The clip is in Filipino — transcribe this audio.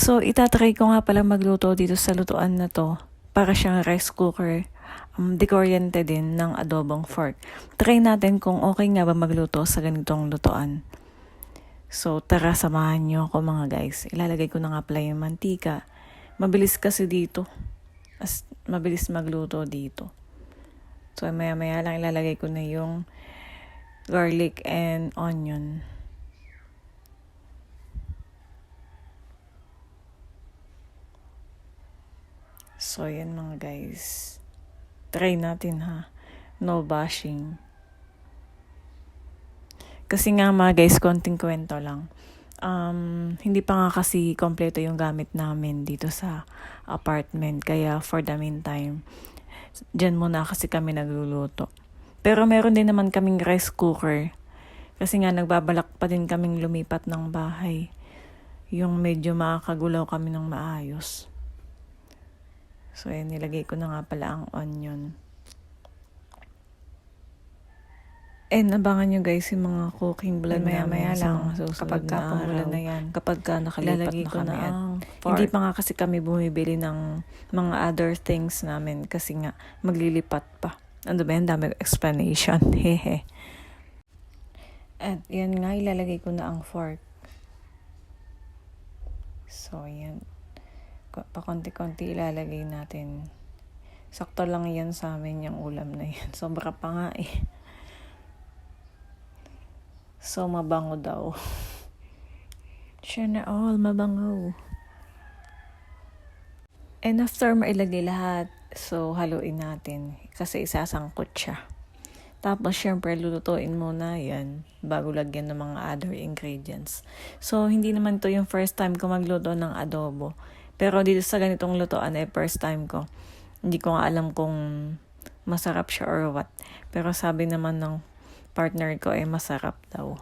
So, itatry ko nga pala magluto dito sa lutuan na to. Para siyang rice cooker. Um, dekoryente din ng adobong fork. Try natin kung okay nga ba magluto sa ganitong lutuan. So, tara samahan nyo ako mga guys. Ilalagay ko na nga pala yung mantika. Mabilis kasi dito. As, mabilis magluto dito. So, maya maya lang ilalagay ko na yung garlic and onion. So, yan mga guys. Try natin ha. No bashing. Kasi nga mga guys, konting kwento lang. Um, hindi pa nga kasi kompleto yung gamit namin dito sa apartment. Kaya for the meantime, dyan muna kasi kami nagluluto. Pero meron din naman kaming rice cooker. Kasi nga nagbabalak pa din kaming lumipat ng bahay. Yung medyo makakagulaw kami ng maayos. So, ayan, nilagay ko na nga pala ang onion. And abangan nyo guys yung mga cooking vlog Maya- maya lang lang, kapag ka araw. na yan. Kapag ka nakalipat na kami na at Hindi pa nga kasi kami bumibili ng mga other things namin kasi nga maglilipat pa. Ano ba yan? Dami explanation. Hehe. At yan nga, ilalagay ko na ang fork. So, yan. Ko- Pakonti-konti ilalagay natin. Sakto lang yan sa amin yung ulam na yan. Sobra pa nga eh. So, mabango daw. Sure na all, mabango. And after mailagay lahat, so haluin natin kasi isasangkot siya. Tapos syempre lulutuin muna yan bago lagyan ng mga other ingredients. So hindi naman to yung first time ko magluto ng adobo. Pero dito sa ganitong lutuan ay first time ko. Hindi ko nga alam kung masarap siya or what. Pero sabi naman ng partner ko ay masarap daw.